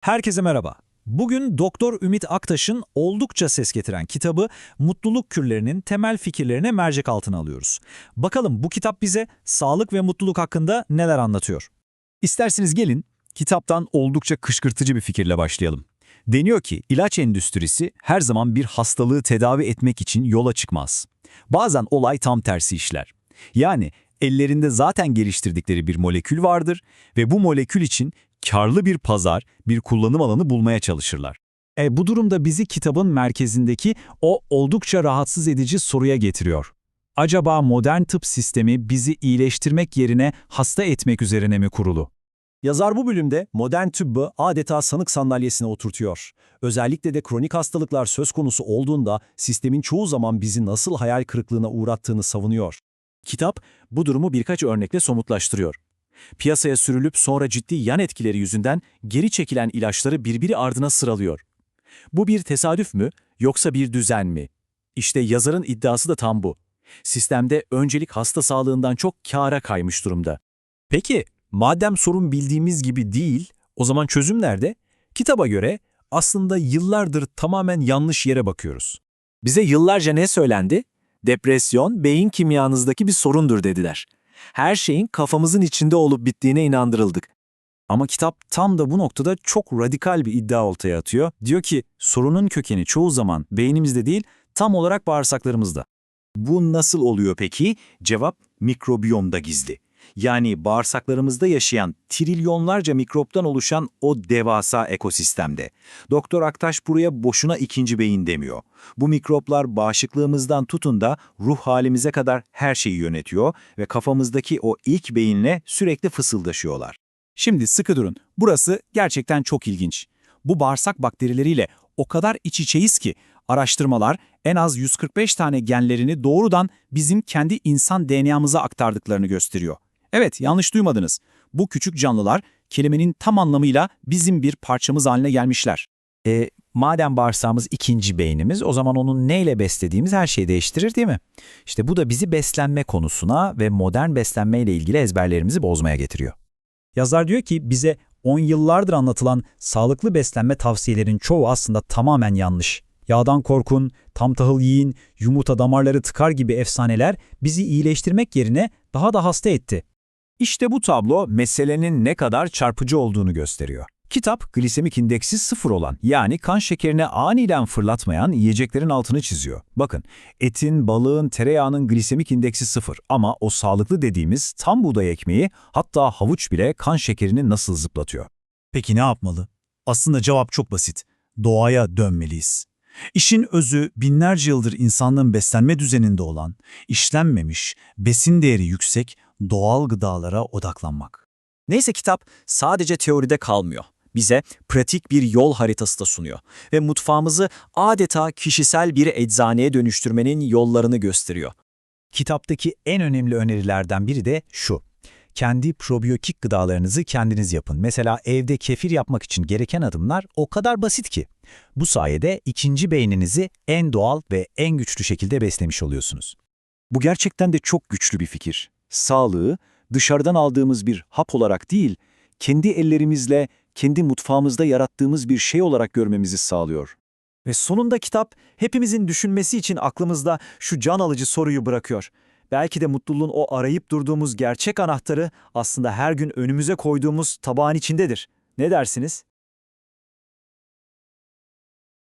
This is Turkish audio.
Herkese merhaba. Bugün Doktor Ümit Aktaş'ın oldukça ses getiren kitabı Mutluluk Kürlerinin temel fikirlerine mercek altına alıyoruz. Bakalım bu kitap bize sağlık ve mutluluk hakkında neler anlatıyor? İsterseniz gelin, kitaptan oldukça kışkırtıcı bir fikirle başlayalım. Deniyor ki ilaç endüstrisi her zaman bir hastalığı tedavi etmek için yola çıkmaz. Bazen olay tam tersi işler. Yani ellerinde zaten geliştirdikleri bir molekül vardır ve bu molekül için karlı bir pazar, bir kullanım alanı bulmaya çalışırlar. E, bu durumda bizi kitabın merkezindeki o oldukça rahatsız edici soruya getiriyor. Acaba modern tıp sistemi bizi iyileştirmek yerine hasta etmek üzerine mi kurulu? Yazar bu bölümde modern tıbbı adeta sanık sandalyesine oturtuyor. Özellikle de kronik hastalıklar söz konusu olduğunda sistemin çoğu zaman bizi nasıl hayal kırıklığına uğrattığını savunuyor. Kitap bu durumu birkaç örnekle somutlaştırıyor. Piyasaya sürülüp sonra ciddi yan etkileri yüzünden geri çekilen ilaçları birbiri ardına sıralıyor. Bu bir tesadüf mü yoksa bir düzen mi? İşte yazarın iddiası da tam bu. Sistemde öncelik hasta sağlığından çok kâra kaymış durumda. Peki, madem sorun bildiğimiz gibi değil, o zaman çözüm nerede? Kitaba göre aslında yıllardır tamamen yanlış yere bakıyoruz. Bize yıllarca ne söylendi? Depresyon, beyin kimyanızdaki bir sorundur dediler. Her şeyin kafamızın içinde olup bittiğine inandırıldık. Ama kitap tam da bu noktada çok radikal bir iddia ortaya atıyor. Diyor ki sorunun kökeni çoğu zaman beynimizde değil, tam olarak bağırsaklarımızda. Bu nasıl oluyor peki? Cevap mikrobiyomda gizli. Yani bağırsaklarımızda yaşayan trilyonlarca mikroptan oluşan o devasa ekosistemde. Doktor Aktaş buraya boşuna ikinci beyin demiyor. Bu mikroplar bağışıklığımızdan tutun da ruh halimize kadar her şeyi yönetiyor ve kafamızdaki o ilk beyinle sürekli fısıldaşıyorlar. Şimdi sıkı durun. Burası gerçekten çok ilginç. Bu bağırsak bakterileriyle o kadar iç içeyiz ki araştırmalar en az 145 tane genlerini doğrudan bizim kendi insan DNA'mıza aktardıklarını gösteriyor. Evet, yanlış duymadınız. Bu küçük canlılar kelimenin tam anlamıyla bizim bir parçamız haline gelmişler. E, madem bağırsağımız ikinci beynimiz, o zaman onun neyle beslediğimiz her şeyi değiştirir değil mi? İşte bu da bizi beslenme konusuna ve modern beslenmeyle ilgili ezberlerimizi bozmaya getiriyor. Yazar diyor ki bize 10 yıllardır anlatılan sağlıklı beslenme tavsiyelerin çoğu aslında tamamen yanlış. Yağdan korkun, tam tahıl yiyin, yumurta damarları tıkar gibi efsaneler bizi iyileştirmek yerine daha da hasta etti. İşte bu tablo meselenin ne kadar çarpıcı olduğunu gösteriyor. Kitap glisemik indeksi sıfır olan yani kan şekerini aniden fırlatmayan yiyeceklerin altını çiziyor. Bakın etin, balığın, tereyağının glisemik indeksi sıfır ama o sağlıklı dediğimiz tam buğday ekmeği hatta havuç bile kan şekerini nasıl zıplatıyor. Peki ne yapmalı? Aslında cevap çok basit. Doğaya dönmeliyiz. İşin özü binlerce yıldır insanlığın beslenme düzeninde olan, işlenmemiş, besin değeri yüksek, doğal gıdalara odaklanmak. Neyse kitap sadece teoride kalmıyor. Bize pratik bir yol haritası da sunuyor ve mutfağımızı adeta kişisel bir eczaneye dönüştürmenin yollarını gösteriyor. Kitaptaki en önemli önerilerden biri de şu. Kendi probiyotik gıdalarınızı kendiniz yapın. Mesela evde kefir yapmak için gereken adımlar o kadar basit ki. Bu sayede ikinci beyninizi en doğal ve en güçlü şekilde beslemiş oluyorsunuz. Bu gerçekten de çok güçlü bir fikir. Sağlığı dışarıdan aldığımız bir hap olarak değil, kendi ellerimizle, kendi mutfağımızda yarattığımız bir şey olarak görmemizi sağlıyor. Ve sonunda kitap hepimizin düşünmesi için aklımızda şu can alıcı soruyu bırakıyor. Belki de mutluluğun o arayıp durduğumuz gerçek anahtarı aslında her gün önümüze koyduğumuz tabağın içindedir. Ne dersiniz?